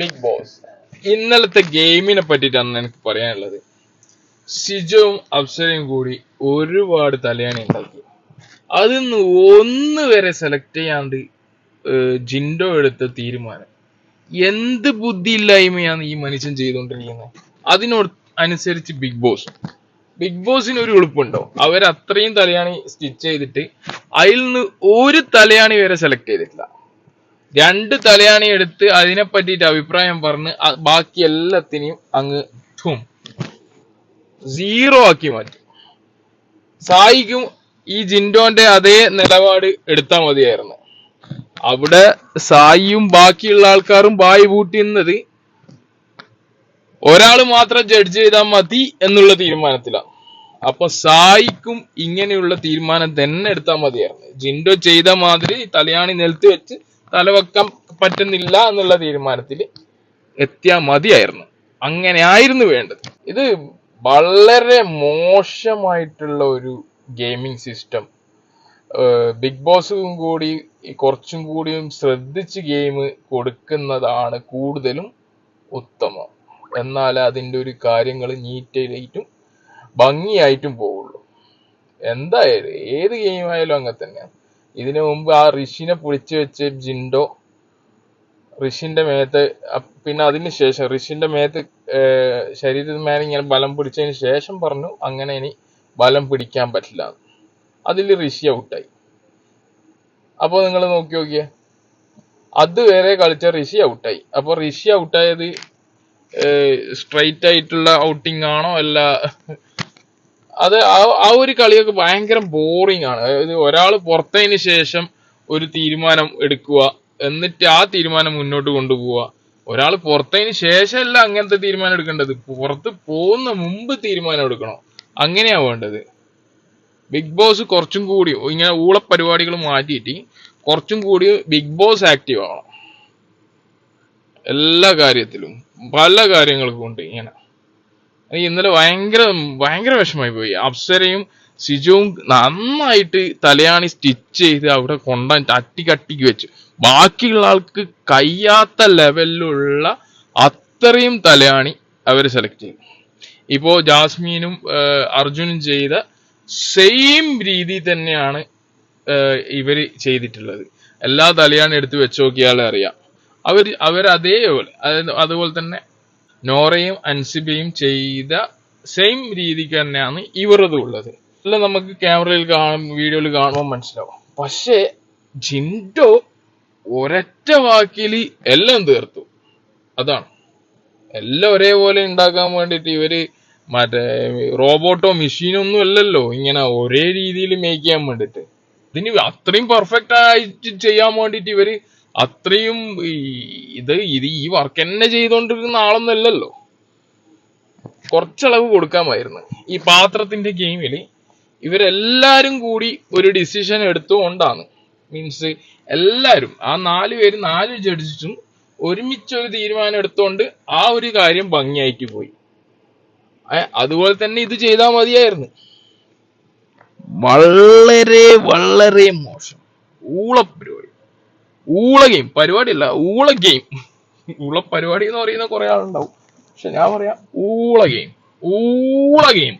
Big boss ഇന്നലത്തെ ഗെയിമിനെ പറ്റിയിട്ടാണ് എനിക്ക് പറയാനുള്ളത്. സിജവും അപ്സരയും കൂടി ഒരുപാട് തലയാണി ഉണ്ടാക്കി. അതിൽ നിന്ന് ഒന്ന് വരെ സെലക്ട് ചെയ്യാണ്ട് ജിൻഡോ എടുത്ത തീരുമാനം. എന്ത് ബുദ്ധിയില്ലായ്മയാണ് ഈ മനുഷ്യൻ ചെയ്തുകൊണ്ടിരിക്കുന്നത്? അതിനോട് അനുസരിച്ച് ബിഗ് ബോസ് ബിഗ് ബോസിന് ഒരു ഉളുപ്പുണ്ടോ? അത്രയും തലയാണി സ്റ്റിച്ച് ചെയ്തിട്ട് അതിൽ നിന്ന് ഒരു തലയാണി വരെ സെലക്ട് ചെയ്തിട്ടില്ല. രണ്ട് തലയാണി എടുത്ത് അതിനെ പറ്റിട്ട് അഭിപ്രായം പറഞ്ഞ് ബാക്കി എല്ലാത്തിനെയും അങ്ങ് സീറോ ആക്കി മാറ്റി. സായിക്കും ഈ ജിൻഡോന്റെ അതേ നിലപാട് എടുത്താൽ മതിയായിരുന്നു. അവിടെ സായിയും ബാക്കിയുള്ള ആൾക്കാരും ബായി പൂട്ടിയുന്നത് ഒരാൾ മാത്രം ജഡ്ജ് ചെയ്താൽ മതി എന്നുള്ള തീരുമാനത്തിലാണ്. അപ്പൊ സായിക്കും ഇങ്ങനെയുള്ള തീരുമാനം തന്നെ എടുത്താൽ മതിയായിരുന്നു. ജിൻഡോ ചെയ്ത മാതിരി തലയാണി നിലത്ത് വെച്ച് തലവെക്കാൻ പറ്റുന്നില്ല എന്നുള്ള തീരുമാനത്തിൽ എത്തിയാൽ മതിയായിരുന്നു. അങ്ങനെ ആയിരുന്നു വേണ്ടത്. ഇത് വളരെ മോശമായിട്ടുള്ള ഒരു ഗെയിമിംഗ് സിസ്റ്റം. ബിഗ് ബോസും കൂടി കുറച്ചും കൂടിയും ശ്രദ്ധിച്ച് ഗെയിം കൊടുക്കുന്നതാണ് കൂടുതലും ഉത്തമം. എന്നാൽ അതിന്റെ ഒരു കാര്യങ്ങൾ നീറ്റായിട്ടും ഭംഗിയായിട്ടും പോവുള്ളൂ. എന്തായാലും ഏത് ഗെയിമായാലും അങ്ങനെ തന്നെയാണ്. ഇതിനു മുമ്പ് ആ ഋഷിനെ പൊളിച്ചു വെച്ച് ജിൻഡോ ഋഷിന്റെ മേത്ത് പിന്നെ അതിന് ശേഷം ഋഷിന്റെ മേത്ത് ശരീരത്തിന്മേലെ ഇങ്ങനെ ബലം പിടിച്ചതിന് ശേഷം പറഞ്ഞു അങ്ങനെ ഇനി ബലം പിടിക്കാൻ പറ്റില്ല. അതിൽ ഋഷി ഔട്ടായി. അപ്പോൾ നിങ്ങൾ നോക്കി നോക്കിയേ. അതുവരെ കളിച്ച ഋഷി ഔട്ടായി. അപ്പൊ ഋഷി ഔട്ടായത് സ്ട്രൈറ്റ് ആയിട്ടുള്ള ഔട്ടിംഗ് ആണോ അല്ല അത് ആ- ഒരു കളിയൊക്കെ ഭയങ്കര ബോറിംഗ് ആണ്. അതായത് ഒരാൾ പുറത്തതിന് ശേഷം ഒരു തീരുമാനം എടുക്കുക എന്നിട്ട് ആ തീരുമാനം മുന്നോട്ട് കൊണ്ടുപോവുക. ഒരാൾ പുറത്തതിന് ശേഷമല്ല അങ്ങനത്തെ തീരുമാനം എടുക്കേണ്ടത്. പുറത്ത് പോകുന്ന മുമ്പ് തീരുമാനം എടുക്കണം. അങ്ങനെയാ വേണ്ടത്. ബിഗ് ബോസ് കുറച്ചും കൂടി ഇങ്ങനെ ഊള പരിപാടികൾ മാറ്റിയിട്ട് കുറച്ചും കൂടി ബിഗ് ബോസ് ആക്റ്റീവ് ആവണം. എല്ലാ കാര്യത്തിലും പല കാര്യങ്ങൾക്കും ഉണ്ട് ഇങ്ങനെ. ഇന്നലെ ഭയങ്കര ഭയങ്കര വിഷമായി പോയി. അപ്സരയും സിജുവും നന്നായിട്ട് തലയാണി സ്റ്റിച്ച് ചെയ്ത് അവിടെ കൊണ്ട അട്ടി കട്ടിക്ക് വെച്ചു. ബാക്കിയുള്ള ആൾക്ക് കഴിയാത്ത ലെവലിലുള്ള അത്രയും തലയാണി അവർ സെലക്ട് ചെയ്തു. ഇപ്പോ ജാസ്മീനും അർജുനും ചെയ്ത സെയിം രീതി തന്നെയാണ് ഇവർ ചെയ്തിട്ടുള്ളത്. എല്ലാ തലയാണി എടുത്ത് വെച്ച് നോക്കിയാലേ അറിയാം. അവർ അതായത് അതുപോലെ തന്നെ നോറയും അൻസിബയും ചെയ്ത സെയിം രീതിക്ക് തന്നെയാണ് ഇവരതും ഉള്ളത്. അല്ല നമുക്ക് ക്യാമറയിൽ കാണും വീഡിയോയിൽ കാണുമ്പോൾ മനസ്സിലാവും. പക്ഷേ ജിൻഡോ ഒരൊറ്റ വാക്കിൽ എല്ലാം തീർത്തു. അതാണ്. എല്ലാം ഒരേപോലെ ഉണ്ടാക്കാൻ വേണ്ടിയിട്ട് ഇവർ മറ്റേ റോബോട്ടോ മെഷീനോ ഒന്നും അല്ലല്ലോ. ഇങ്ങനെ ഒരേ രീതിയിൽ മേക്ക് ചെയ്യാൻ വേണ്ടിയിട്ട്. ഇതിന് അത്രയും പെർഫെക്റ്റ് ആയിട്ട് ചെയ്യാൻ വേണ്ടിയിട്ട് ഇവർ അത്രയും ഇത് ഇത് ഈ വർക്ക് തന്നെ ചെയ്തുകൊണ്ടിരുന്ന ആളൊന്നല്ലല്ലോ കുറച്ചളവ് കൊടുക്കാമായിരുന്നു. ഈ പാത്രത്തിന്റെ ഗെയിമിൽ ഇവരെല്ലാരും കൂടി ഒരു ഡിസിഷൻ എടുത്തുകൊണ്ടാണ്. മീൻസ് എല്ലാരും ആ നാല് പേര് നാല് ജഡ്ജിസും ഒരുമിച്ച് ഒരു തീരുമാനം എടുത്തുകൊണ്ട് ആ ഒരു കാര്യം ഭംഗിയായിട്ട് പോയി. അതുപോലെ തന്നെ ഇത് ചെയ്താൽ മതിയായിരുന്നു. വളരെ വളരെ മോശം. ഊള പരിപാടി ഊള ഗെയിം പരിപാടിയല്ല ഊള ഗെയിം ഊള പരിപാടി എന്ന് പറയുന്ന കുറെ ആളുണ്ടാവും. പക്ഷെ ഞാൻ പറയാം ഊള ഗെയിം ഊള ഗെയിം